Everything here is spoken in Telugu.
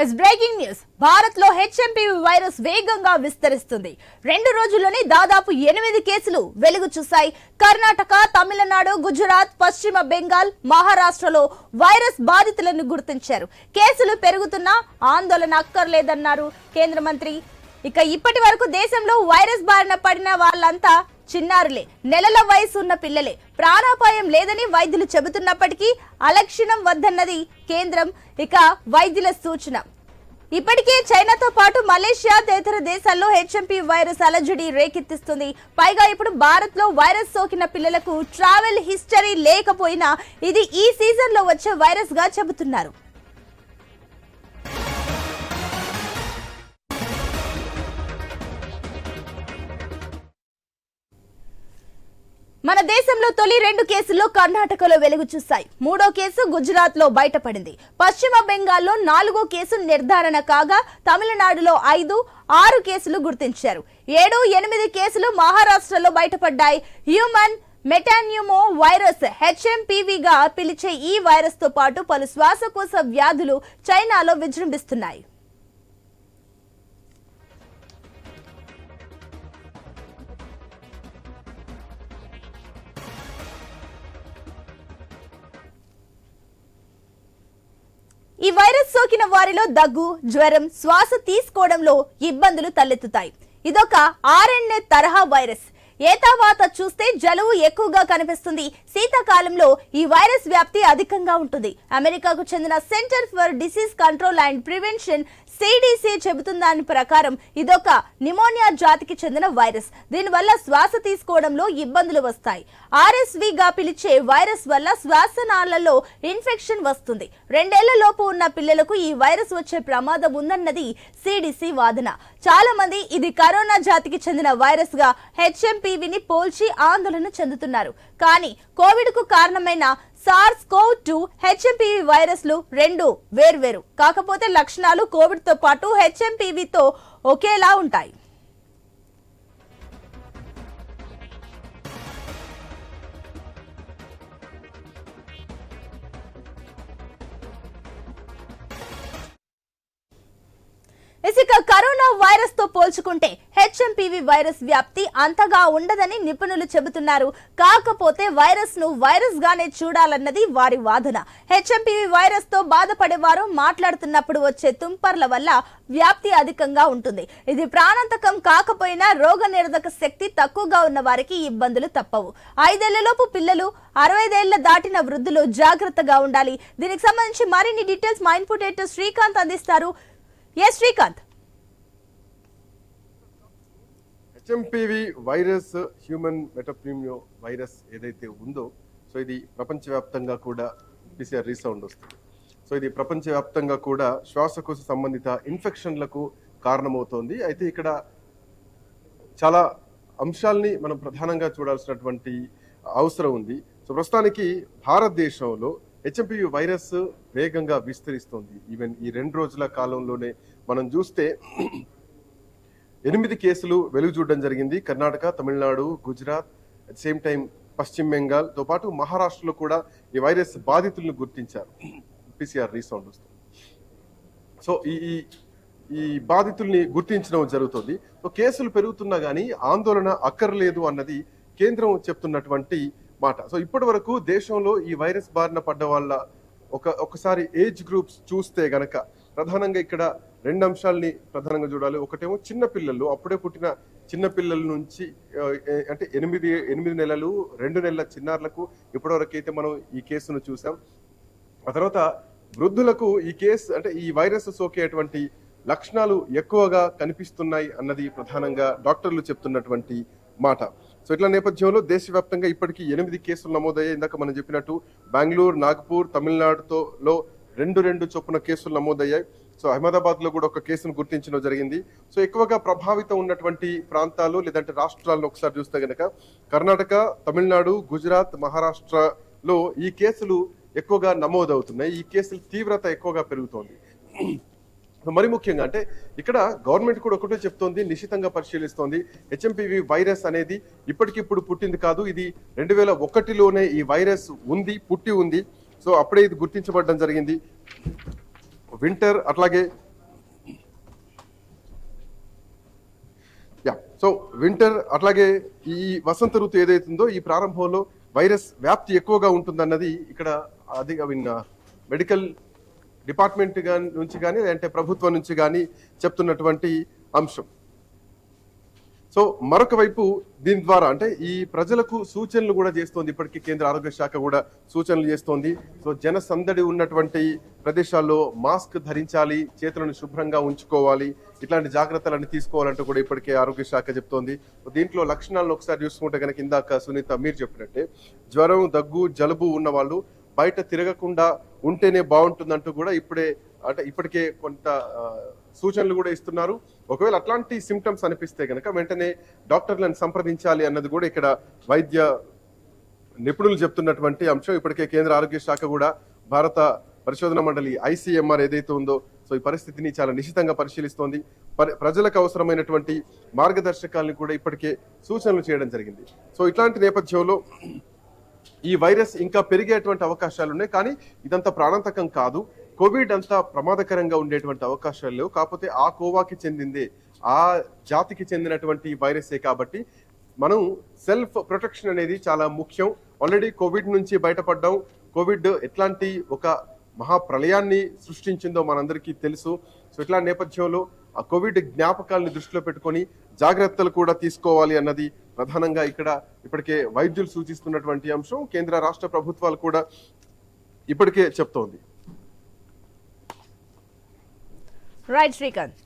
ఎస్ బ్రేకింగ్ న్యూస్ భారత్లో హెచ్ఎంపీవీ వైరస్ వేగంగా విస్తరిస్తుంది. రెండు రోజుల్లోనే దాదాపు ఎనిమిది కేసులు వెలుగు చూశాయి. కర్ణాటక తమిళనాడు గుజరాత్ పశ్చిమ బెంగాల్ మహారాష్ట్రలో వైరస్ బాధితులను గుర్తించారు. కేసులు పెరుగుతున్నా ఆందోళన అక్కర్లేదన్నారు కేంద్ర మంత్రి ఇక ఇప్పటి వరకు దేశంలో వైరస్ బారిన పడిన వాళ్ళంతా చిన్నారులే. నెలల వయసు ఉన్న పిల్లలే. ప్రాణాపాయం లేదని వైద్యులు చెబుతున్నప్పటికీ అలక్షణం వద్దన్నది కేంద్రం ఇక వైద్యుల సూచన. ఇప్పటికే చైనాతో పాటు మలేషియా తదితర దేశాల్లో హెచ్ఎంపీ వైరస్ అలజడి రేకెత్తిస్తుంది. పైగా ఇప్పుడు భారత్లో వైరస్ సోకిన పిల్లలకు ట్రావెల్ హిస్టరీ లేకపోయినా ఇది ఈ సీజన్లో వచ్చే వైరస్గా చెబుతున్నారు. మన దేశంలో తొలి రెండు కేసుల్లో కర్ణాటకలో వెలుగు చూశాయి. మూడో కేసు గుజరాత్లో బయటపడింది. పశ్చిమ బెంగాల్లో నాలుగో కేసు నిర్ధారణ కాగా తమిళనాడులో ఐదు ఆరు కేసులు గుర్తించారు. ఏడు ఎనిమిది కేసులు మహారాష్ట్రలో బయటపడ్డాయి. హ్యూమన్ మెటాన్యూమో వైరస్ హెచ్ఎంపీవీగా పిలిచే ఈ వైరస్తో పాటు పలు శ్వాసకోశ వ్యాధులు చైనాలో విజృంభిస్తున్నాయి. ఈ వైరస్ సోకిన వారిలో దగ్గు జ్వరం శ్వాస తీసుకోవడంలో ఇబ్బందులు తలెత్తుతాయి. ఇదొక ఆర్ఎన్ఏ తరహా వైరస్. ఏతావాత చూస్తే జలువు ఎక్కువగా కనిపిస్తుంది. శీతాకాలంలో ఈ వైరస్ వ్యాప్తి అధికంగా ఉంటుంది. అమెరికాకు చెందిన Center for Disease Control and Prevention CDC చెబుతున్న దాని ప్రకారం ఇదొక నిమోనియా జాతికి చెందిన వైరస్. దీనివల్ల శ్వాస తీసుకోవడంలో ఇబ్బందులు వస్తాయి. ఆర్ఎస్విగా పిలిచే వైరస్ వల్ల శ్వాసనాళాలలో ఇన్ఫెక్షన్ వస్తుంది. రెండేళ్ళలోపు ఉన్న పిల్లలకు ఈ వైరస్ వచ్చే ప్రమాదం ఉందన్నది సిడిసి వాదన. చాలా మంది ఇది కరోనా జాతికి చెందిన వైరస్గా హెచ్ఎంపి టీవీని పోల్చి ఆందోళన చెందుతున్నారు. కానీ కోవిడ్కు కారణమైన సార్స్ కోవ్ టూ హెచ్ఎంపీవీ వైరస్లు రెండు వేర్వేరు. కాకపోతే లక్షణాలు కోవిడ్తో పాటు హెచ్ఎంపీవీతో ఒకేలా ఉంటాయి. కరోనా వైరస్ పోల్చుకుంటే హెచ్ఎంపీవీ వైరస్ వ్యాప్తి అంతగా ఉండదని నిపుణులు చెబుతున్నారు. కాకపోతే వైరస్ను వైరస్ గానే చూడాలన్నది వారి వాదన. హెచ్ఎంపీవీ వైరస్తో బాధపడేవారు మాట్లాడుతున్నప్పుడు వచ్చే తుంపర్ల వల్ల వ్యాప్తి అధికంగా ఉంటుంది. ఇది ప్రాణాంతకం కాకపోయినా రోగ నిరోధక శక్తి తక్కువగా ఉన్న వారికి ఇబ్బందులు తప్పవు. ఐదేళ్ళలోపు పిల్లలు అరవైదేళ్ళ దాటిన వృద్ధులు జాగ్రత్తగా ఉండాలి. దీనికి సంబంధించి మరిన్ని డీటెయిల్స్ మా ఇన్పుట్ శ్రీకాంత్ అందిస్తారు. Yes Srikanth. HMPV virus human metapneumo virus ఏదైతే ఉందో సో ఇది ప్రపంచవ్యాప్తంగా కూడా పిసిఆర్ రీసౌండ్ వస్తుంది. సో ఇది ప్రపంచవ్యాప్తంగా కూడా శ్వాసకోశ సంబంధిత ఇన్ఫెక్షన్లకు కారణమవుతోంది. అయితే ఇక్కడ చాలా అంశాల్ని మనం ప్రధానంగా చూడాల్సినటువంటి అవసరం ఉంది. సో ప్రస్తుతానికి భారతదేశంలో హెచ్ఎంపివి వైరస్ వేగంగా విస్తరిస్తోంది. ఈవెన్ ఈ రెండు రోజుల కాలంలోనే మనం చూస్తే ఎనిమిది కేసులు వెలుగు చూడడం జరిగింది. Karnataka Tamil Nadu Gujarat at same time పశ్చిమ బెంగాల్తో పాటు మహారాష్ట్రలో కూడా ఈ వైరస్ బాధితులను గుర్తించారు. పిసిఆర్ రీసౌండ్ వస్తుంది. సో ఈ ఈ- ఈ బాధితుల్ని గుర్తించడం జరుగుతుంది. సో కేసులు పెరుగుతున్నా కానీ ఆందోళన అక్కర్లేదు అన్నది కేంద్రం చెప్తున్నటువంటి మాట. సో ఇప్పటి వరకు దేశంలో ఈ వైరస్ బారిన పడ్డ వాళ్ళ ఒక ఒకసారి ఏజ్ గ్రూప్స్ చూస్తే గనక ప్రధానంగా ఇక్కడ రెండు అంశాలని ప్రధానంగా చూడాలి. ఒకటేమో చిన్న పిల్లలు అప్పుడే పుట్టిన చిన్న పిల్లల నుంచి అంటే ఎనిమిది ఎనిమిది నెలలు రెండు నెలల చిన్నారులకు ఇప్పటివరకు అయితే మనం ఈ కేసును చూసాం. ఆ తర్వాత వృద్ధులకు ఈ కేసు అంటే ఈ వైరస్ సోకేటువంటి లక్షణాలు ఎక్కువగా కనిపిస్తున్నాయి అన్నది ప్రధానంగా డాక్టర్లు చెప్తున్నటువంటి మాట. సో ఇట్లా నేపథ్యంలో దేశవ్యాప్తంగా ఇప్పటికీ ఎనిమిది కేసులు నమోదయ్యాయి. ఇందాక మనం చెప్పినట్టు బెంగళూరు నాగపూర్ తమిళనాడుతో లో రెండు రెండు చొప్పున కేసులు నమోదయ్యాయి. సో అహ్మదాబాద్లో కూడా ఒక కేసును గుర్తించడం జరిగింది. సో ఎక్కువగా ప్రభావితం ఉన్నటువంటి ప్రాంతాలు లేదంటే రాష్ట్రాలను ఒకసారి చూస్తే గనక కర్ణాటక తమిళనాడు గుజరాత్ మహారాష్ట్రలో ఈ కేసులు ఎక్కువగా నమోదవుతున్నాయి. ఈ కేసుల తీవ్రత ఎక్కువగా పెరుగుతోంది. మరి ముఖ్యంగా అంటే ఇక్కడ గవర్నమెంట్ కూడా ఒకటే చెప్తోంది నిశితంగా పరిశీలిస్తోంది. హెచ్ఎంపివి వైరస్ అనేది ఇప్పటికిప్పుడు పుట్టింది కాదు. ఇది రెండు వేల ఒకటిలోనే ఈ వైరస్ ఉంది పుట్టి ఉంది. సో అప్పుడే ఇది గుర్తించబడడం జరిగింది. వింటర్ అట్లాగే. యా సో వింటర్ అట్లాగే ఈ వసంత ఋతు ఏదైతుందో ఈ ప్రారంభంలో వైరస్ వ్యాప్తి ఎక్కువగా ఉంటుందన్నది ఇక్కడ అది ఐ మీన్ మెడికల్ డిపార్ట్మెంట్ నుంచి కానీ అంటే ప్రభుత్వం నుంచి కానీ చెప్తున్నటువంటి అంశం. సో మరొక వైపు దీని ద్వారా అంటే ఈ ప్రజలకు సూచనలు కూడా చేస్తోంది ఇప్పటికీ కేంద్ర ఆరోగ్య శాఖ కూడా సూచనలు చేస్తోంది. సో జన సందడి ఉన్నటువంటి ప్రదేశాల్లో మాస్క్ ధరించాలి చేతులను శుభ్రంగా ఉంచుకోవాలి ఇట్లాంటి జాగ్రత్తలన్నీ తీసుకోవాలంటూ కూడా ఇప్పటికే ఆరోగ్య శాఖ చెప్తోంది. దీంట్లో లక్షణాలను ఒకసారి చూసుకుంటే కనుక ఇందాక సునీత మీరు చెప్పినట్టే జ్వరం దగ్గు జలుబు ఉన్న వాళ్ళు బయట తిరగకుండా ఉంటేనే బాగుంటుందంటూ కూడా ఇప్పుడే అంటే ఇప్పటికే కొంత సూచనలు కూడా ఇస్తున్నారు. ఒకవేళ అట్లాంటి సిమ్టమ్స్ అనిపిస్తే కనుక వెంటనే డాక్టర్లను సంప్రదించాలి అన్నది కూడా ఇక్కడ వైద్య నిపుణులు చెప్తున్నటువంటి అంశం. ఇప్పటికే కేంద్ర ఆరోగ్య శాఖ కూడా భారత పరిశోధన మండలి ఐసీఎంఆర్ ఏదైతే ఉందో సో ఈ పరిస్థితిని చాలా నిశితంగా పరిశీలిస్తోంది. ప్రజలకు అవసరమైనటువంటి మార్గదర్శకాలను కూడా ఇప్పటికే సూచనలు చేయడం జరిగింది. సో ఇట్లాంటి నేపథ్యంలో ఈ వైరస్ ఇంకా పెరిగేటువంటి అవకాశాలు ఉన్నాయి కానీ ఇదంతా ప్రాణాంతకం కాదు. కోవిడ్ అంతా ప్రమాదకరంగా ఉండేటువంటి అవకాశాలు లేవు. కాకపోతే ఆ కోవాకి చెందిందే ఆ జాతికి చెందినటువంటి వైరసే కాబట్టి మనం సెల్ఫ్ ప్రొటెక్షన్ అనేది చాలా ముఖ్యం. ఆల్రెడీ కోవిడ్ నుంచి బయటపడ్డాం. కోవిడ్ ఎట్లాంటి ఒక మహా ప్రళయాన్ని సృష్టించిందో మనందరికీ తెలుసు. సో ఇట్లాంటి నేపథ్యంలో ఆ కోవిడ్ జ్ఞాపకాలను దృష్టిలో పెట్టుకొని జాగ్రత్తలు కూడా తీసుకోవాలి అన్నది ప్రధానంగా ఇక్కడ ఇప్పటికే వైద్యులు సూచిస్తున్నటువంటి అంశం. కేంద్ర రాష్ట్ర ప్రభుత్వాలు కూడా ఇప్పటికే చెప్తోంది. రైట్ శ్రీకాంత్